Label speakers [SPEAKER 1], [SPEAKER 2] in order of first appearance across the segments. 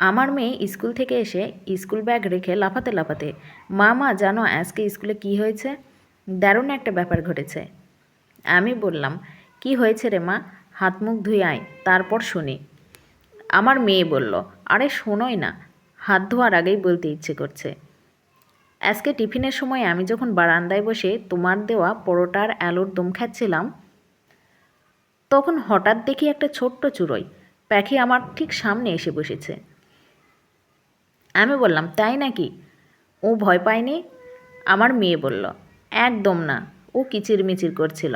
[SPEAKER 1] আমার মেয়ে স্কুল থেকে এসে স্কুল ব্যাগ রেখে লাফাতে লাফাতে, মা মা, জানো আজকে স্কুলে কি হয়েছে? দারুণ একটা ব্যাপার ঘটেছে। আমি বললাম, কি হয়েছে রে মা? হাত মুখ ধুয়ে আয়, তারপর শুনি। আমার মেয়ে বলল, আরে শোনোই না, হাত ধোয়ার আগেই বলতে ইচ্ছে করছে। আজকে টিফিনের সময় আমি যখন বারান্দায় বসে তোমার দেওয়া পরোটার আলুর দম খাচ্ছিলাম, তখন হঠাৎ দেখি একটা ছোট্ট চুড়োই পাখি আমার ঠিক সামনে এসে বসেছে। আমি বললাম, তাই নাকি? ও ভয় পায়নি। আমার মেয়ে বলল, একদম না। ও কিচিরমিচির করছিল।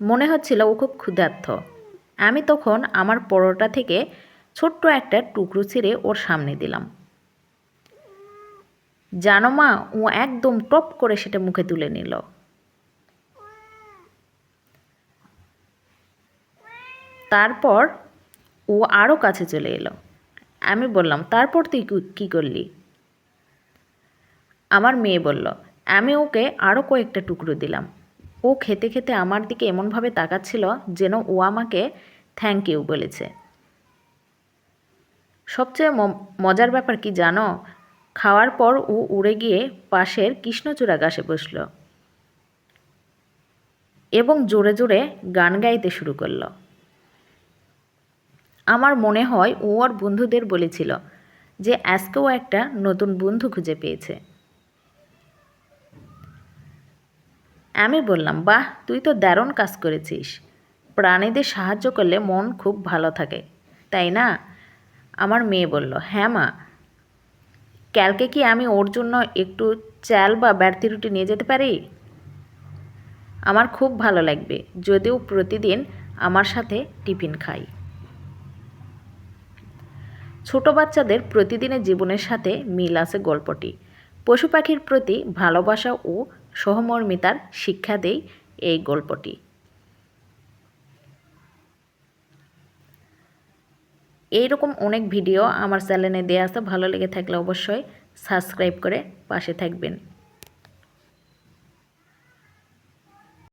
[SPEAKER 1] মনে হচ্ছিল ও খুব ক্ষুধার্থ আমি তখন আমার পরোটা থেকে ছোট্ট একটা টুকরো ছিঁড়ে ওর সামনে দিলাম। জানো মা, ও একদম টপ করে সেটা মুখে তুলে নিল। তারপর ও আরও কাছে চলে এলো। আমি বললাম, তারপর তুই কী- করলি? আমার মেয়ে বলল, আমি ওকে আরও কয়েকটা টুকরো দিলাম। ও খেতে খেতে আমার দিকে এমনভাবে তাকাচ্ছিল যেন ও আমাকে থ্যাংক ইউ বলেছে। সবচেয়ে মজার ব্যাপার কি জানো? খাওয়ার পর ও উড়ে গিয়ে পাশের কৃষ্ণচূড়া গাছে বসল এবং জোরে জোরে গান গাইতে শুরু করল। আমার মনে হয় ও ওর বন্ধুদের বলেছিল যে আজকেও একটা নতুন বন্ধু খুঁজে পেয়েছে। আমি বললাম, বাহ, তুই তো দারুণ কাজ করেছিস। প্রাণীদের সাহায্য করলে মন খুব ভালো থাকে, তাই না? আমার মেয়ে বলল হ্যাঁ মা। কালকে কি আমি ওর জন্য একটু চাল বা ব্যর্থি রুটি নিয়ে যেতে পারি? আমার খুব ভালো লাগবে, যদিও প্রতিদিন আমার সাথে টিফিন খাই। ছোট বাচ্চাদের প্রতিদিনের জীবনের সাথে মিল আছে গল্পটি। পশু পাখির প্রতি ভালোবাসা ও সহমর্মিতার শিক্ষা দেয় এই গল্পটি। এইরকম অনেক ভিডিও আমার চ্যানেলে দেওয়া আছে, ভালো লেগে থাকলে অবশ্যই সাবস্ক্রাইব করে পাশে থাকবেন।